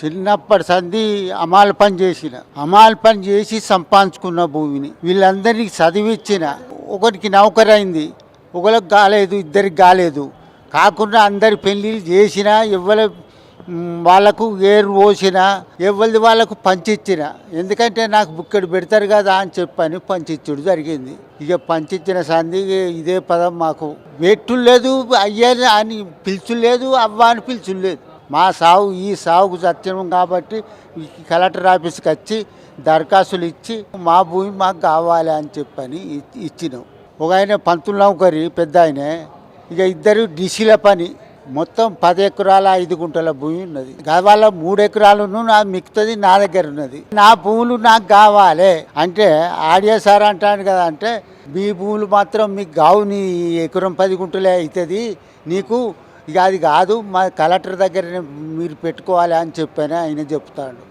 చిన్నప్పటి సంధి అమాల్ పని చేసిన. అమాల్ పని చేసి సంపాదించుకున్న భూమిని. వీళ్ళందరినీ చదివిచ్చిన. ఒకరికి నౌకరైంది ఒకరికి కాలేదు ఇద్దరికి కాలేదు. కాకుండా అందరి పెళ్ళిళ్ళు చేసినా ఎవరి వాళ్ళకు ఏరు పోసిన ఎవరిది వాళ్ళకు పంచిచ్చిన. ఎందుకంటే నాకు బుక్కెడు పెడతారు కదా అని చెప్పని పంచిచ్చుడు జరిగింది. ఇక పంచిచ్చిన సంధి ఇదే పదం మాకు. వెట్టు లేదు అని పిలుచులేదు అవ్వ అని పిలుచులేదు. మా సాగు ఈ సాగుకు సత్యం కాబట్టి కలెక్టర్ ఆఫీస్కి వచ్చి దరఖాస్తులు ఇచ్చి మా భూమి మాకు కావాలి అని చెప్పని ఇచ్చినాం. ఒక ఆయన పంతులు నౌకరి పెద్ద ఆయన. ఇక ఇద్దరు డిసిల పని. మొత్తం పది ఎకరాల ఐదు గుంటల భూమి ఉన్నది. వాళ్ళ మూడు ఎకరాలను నా మిగతాది నా దగ్గర ఉన్నది. నా భూములు నాకు కావాలి. అంటే ఆడియో సార్ అంటాను కదా అంటే మీ భూములు మాత్రం మీకు కావు నీ ఎకరం పది గుంటలే అవుతుంది నీకు ఇక అది కాదు మా కలెక్టర్ దగ్గర మీరు పెట్టుకోవాలి అని చెప్పాను ఆయన చెప్తాడు.